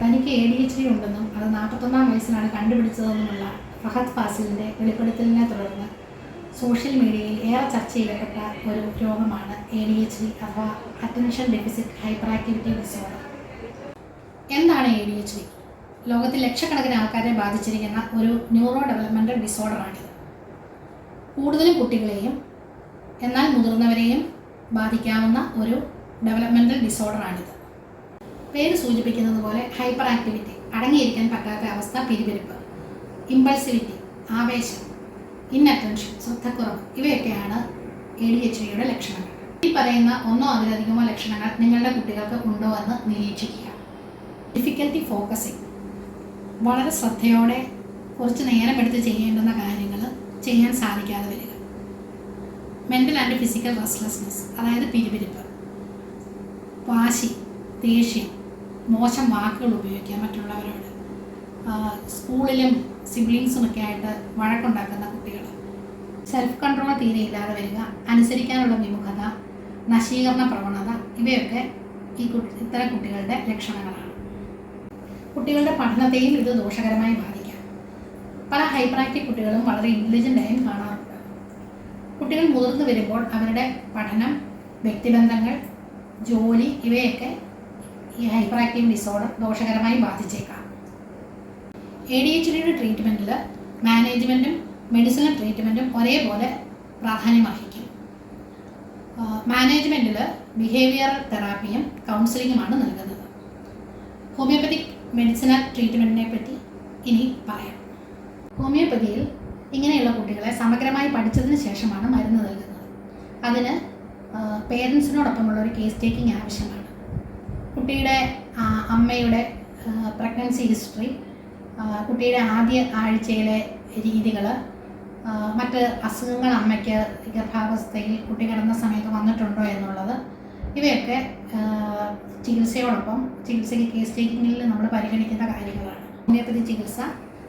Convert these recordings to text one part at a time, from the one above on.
തനിക്ക് A D H D ഉണ്ടെന്നും അത് നാൽപ്പത്തൊന്നാം വയസ്സിലാണ് കണ്ടുപിടിച്ചതെന്നുമുള്ള ഫഹദ് ഫാസിലിന്റെ വെളിപ്പെടുത്തലിനെ തുടർന്ന് സോഷ്യൽ മീഡിയയിൽ ഏറെ ചർച്ച ചെയ്യപ്പെട്ട ഒരു രോഗമാണ് എ ഡി എച്ച് ഡി അഥവാ attention deficit hyperactivity disorder. എന്താണ് എ ഡി എച്ച് ഡി ലോകത്തിൽ ലക്ഷക്കണക്കിന് ആൾക്കാരെ ബാധിച്ചിരിക്കുന്ന ഒരു ന്യൂറോ ഡെവലപ്മെന്റൽ ഡിസോർഡറാണിത്. കൂടുതലും കുട്ടികളെയും എന്നാൽ മുതിർന്നവരെയും ബാധിക്കാവുന്ന ഒരു ഡെവലപ്മെന്റൽ ഡിസോർഡറാണിത്. പേര് സൂചിപ്പിക്കുന്നത് പോലെ ഹൈപ്പർ ആക്ടിവിറ്റി അടങ്ങിയിരിക്കാൻ പറ്റാത്ത അവസ്ഥ പിരിപിരിപ്പ് ഇമ്പൾസിവിറ്റി ആവേശം ഇന്നറ്റൻഷൻ ശ്രദ്ധക്കുറവ് ഇവയൊക്കെയാണ് എ ഡി എച്ച് ഡിയുടെ ലക്ഷണങ്ങൾ. ഈ പറയുന്ന ഒന്നോ അതിലധികമോ ലക്ഷണങ്ങൾ നിങ്ങളുടെ കുട്ടികൾക്ക് ഉണ്ടോ എന്ന് നിരീക്ഷിക്കുക. ഡിഫിക്കൽറ്റി ഫോക്കസിങ് വളരെ ശ്രദ്ധയോടെ കുറച്ച് നേരമെടുത്ത് ചെയ്യേണ്ടുന്ന കാര്യങ്ങൾ ചെയ്യാൻ സാധിക്കാതെ വരിക. മെന്റൽ ആൻഡ് ഫിസിക്കൽ റെസ്റ്റ്ലെസ്നെസ് അതായത് പിരിപിരിപ്പ് വാശി ദേഷ്യം മോശം വാക്കുകൾ ഉപയോഗിക്കുക മറ്റുള്ളവരോട് സ്കൂളിലും സിബ്ലിങ്സുമൊക്കെ ആയിട്ട് വഴക്കുണ്ടാക്കുന്ന കുട്ടികൾ സെൽഫ് കൺട്രോൾ തീരെ ഇല്ലാതെ വരിക അനുസരിക്കാനുള്ള വിമുഖത നശീകരണ പ്രവണത ഇവയൊക്കെ ഈ കുട്ടി ഇത്തരം കുട്ടികളുടെ ലക്ഷണങ്ങളാണ്. കുട്ടികളുടെ പഠനത്തെയും ഇത് ദോഷകരമായി ബാധിക്കാം. പല ഹൈപ്പർ ആക്റ്റീവ് കുട്ടികളും വളരെ ഇന്റലിജന്റായും കാണാറുണ്ട്. കുട്ടികൾ മുതിർന്നു വരുമ്പോൾ അവരുടെ പഠനം വ്യക്തിബന്ധങ്ങൾ ജോലി ഇവയൊക്കെ ഈ ഹൈപ്പർ ആക്റ്റീവ് ഡിസോർഡർ ദോഷകരമായി ബാധിച്ചേക്കാം. എ ഡി എച്ച് ഡിയുടെ ട്രീറ്റ്മെന്റിൽ മാനേജ്മെന്റും മെഡിസിനൽ ട്രീറ്റ്മെന്റും ഒരേപോലെ പ്രാധാന്യം അർഹിക്കും മാനേജ്മെന്റിൽ ബിഹേവിയർ തെറാപ്പിയും കൗൺസിലിങ്ങുമാണ് നൽകുന്നത്. ഹോമിയോപ്പതിക് മെഡിസിനൽ ട്രീറ്റ്മെന്റിനെ പറ്റി ഇനി പറയാം. ഹോമിയോപ്പതിയിൽ ഇങ്ങനെയുള്ള കുട്ടികളെ സമഗ്രമായി പഠിച്ചതിന് ശേഷമാണ് മരുന്ന് നൽകുന്നത്. അതിന് പേരൻസിനോടൊപ്പമുള്ള ഒരു കേസ് ടേക്കിംഗ് ആവശ്യമാണ്. കുട്ടിയുടെ അമ്മയുടെ പ്രഗ്നൻസി ഹിസ്റ്ററി കുട്ടിയുടെ ആദ്യ ആഴ്ചയിലെ രീതികൾ മറ്റ് അസുഖങ്ങൾ അമ്മയ്ക്ക് ഗർഭാവസ്ഥയിൽ കുട്ടി കിടന്ന സമയത്ത് വന്നിട്ടുണ്ടോ എന്നുള്ളത് ഇവയൊക്കെ ചികിത്സയോടൊപ്പം ചികിത്സയ്ക്ക് കേസ് ടേക്കിങ്ങിൽ നമ്മൾ പരിഗണിക്കുന്ന കാര്യങ്ങളാണ്. ഹോമിയോപ്പതി ചികിത്സ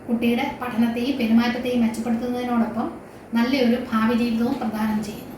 കുട്ടിയുടെ പഠനത്തെയും പെരുമാറ്റത്തെയും മെച്ചപ്പെടുത്തുന്നതിനോടൊപ്പം നല്ലൊരു ഭാവി ജീവിതവും പ്രദാനം ചെയ്യുന്നു.